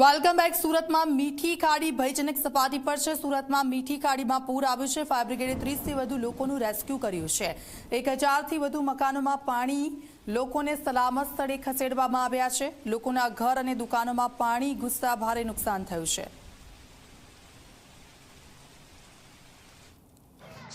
Welcome back સુરતમાં મીઠી ખાડી ભયજનક સપાટી પર છે. સુરતમાં મીઠી ખાડીમાં પૂર આવ્યું છે. ફાયર બ્રિગેડે ત્રીસથી વધુ લોકોનું રેસ્ક્યુ કર્યું છે. એક હજારથી વધુ મકાનોમાં પાણી લોકોને સલામત સ્થળે ખસેડવામાં આવ્યા છે. લોકોના ઘર અને દુકાનોમાં પાણી ઘૂસતા ભારે નુકસાન થયું છે.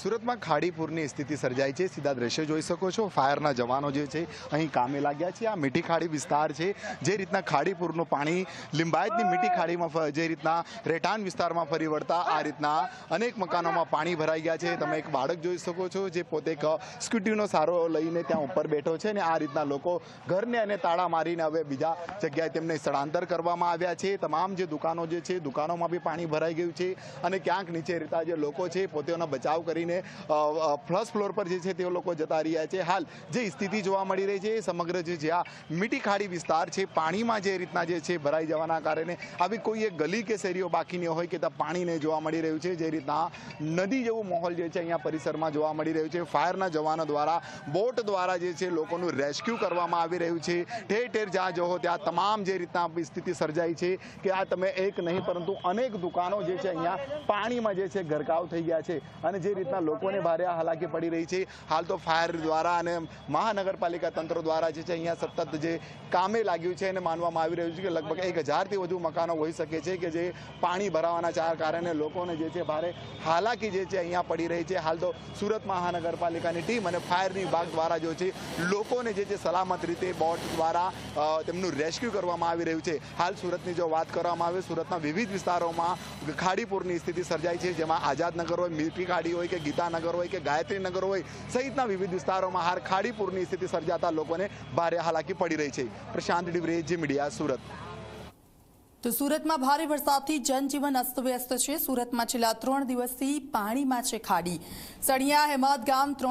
સુરતમાં ખાડીપુરની સ્થિતિ સર્જાઈ છે. સીધા દ્રશ્યો જોઈ શકો છો. ફાયરના જવાનો જે છે, અહીં કામે લાગ્યા છે. આ મીઠી ખાડી વિસ્તાર છે, જે રીતના ખાડીપુરનું પાણી લિંબાયતની મીઠી ખાડીમાં જે રીતના રેટાન વિસ્તારમાં ફરી વળતા આ રીતના અનેક મકાનોમાં પાણી ભરાઈ ગયા છે. તમે એક બાળક જોઈ શકો છો, જે પોતે એક સ્કૂટીનો સારો લઈને ત્યાં ઉપર બેઠો છે ને આ રીતના લોકો ઘરને અને તાળા મારીને હવે બીજા જગ્યાએ તેમને સ્થળાંતર કરવામાં આવ્યા છે. તમામ જે દુકાનો જે છે, દુકાનોમાં બી પાણી ભરાઈ ગયું છે અને ક્યાંક નીચે રહેતા જે લોકો છે પોતેનો બચાવ કરીને ફર્સ્ટ ફ્લોર પર જે છે તે લોકો જતા રહ્યા છે. હાલ જે સ્થિતિ જોવા મળી રહી છે એ સમગ્ર જે જ્યાં મીઠી ખાડી વિસ્તાર છે, પાણીમાં જે રીતના જે છે ભરાઈ જવાના કારણે આવી કોઈ એક ગલી કે શેરીઓ બાકી હોય કે ત્યાં પાણી નહીં જોવા મળી રહ્યું છે. જે રીતના નદી જેવું માહોલ જે છે અહીંયા પરિસરમાં જોવા મળી રહ્યું છે. ફાયરના જવાનો દ્વારા, બોટ દ્વારા જે છે લોકોનું રેસ્ક્યુ કરવામાં આવી રહ્યું છે. ઠેર ઠેર જ્યાં જવો ત્યાં તમામ જે રીતના સ્થિતિ સર્જાઈ છે કે આ તમે એક નહીં, પરંતુ અનેક દુકાનો જે છે અહીંયા પાણીમાં જે છે ગરકાવ થઈ ગયા છે. અને જે રીતના લોકોને ભારે હાલાકી પડી રહી છે. હાલ તો ફાયર દ્વારા અને મહાનગરપાલિકા તંત્ર દ્વારા જે છે અહીંયા સતત જે કામે લાગ્યું છે એને માનવામાં આવી રહ્યું છે કે લગભગ એક હજારથી વધુ મકાનો હોઈ શકે છે કે જે પાણી ભરાવાના કારણે લોકોને જે છે ભારે હાલાકી જે છે અહીંયા પડી રહી છે. હાલ તો સુરત મહાનગરપાલિકાની ટીમ અને ફાયરની વિભાગ દ્વારા જો છે લોકોને જે છે સલામત રીતે બોટ દ્વારા તેમનું રેસ્ક્યુ કરવામાં આવી રહ્યું છે. હાલ સુરતની જો વાત કરવામાં આવે, સુરતના વિવિધ વિસ્તારોમાં ખાડીપુરની સ્થિતિ સર્જાઈ છે, જેમાં આઝાદનગર હોય, મીઠી ખાડી હોય કે ગીતાનગર હોય કે ગાયત્રીનગર હોય, સહિતના વિવિધ વિસ્તારોમાં હાલ ખાડીપુરની સ્થિતિ સર્જાતા લોકોને ભારે હાલાકી પડી રહી છે. પ્રશાંત ડિવરે જે મીડિયા, સુરત. તો સુરતમાં ભારે વરસાદથી જનજીવન અસ્તવ્યસ્ત છે. સુરતમાં છેલ્લા ત્રણ દિવસથી પાણીમાં છે ખાડી. સળિયા હેમત ગામ ત્રણ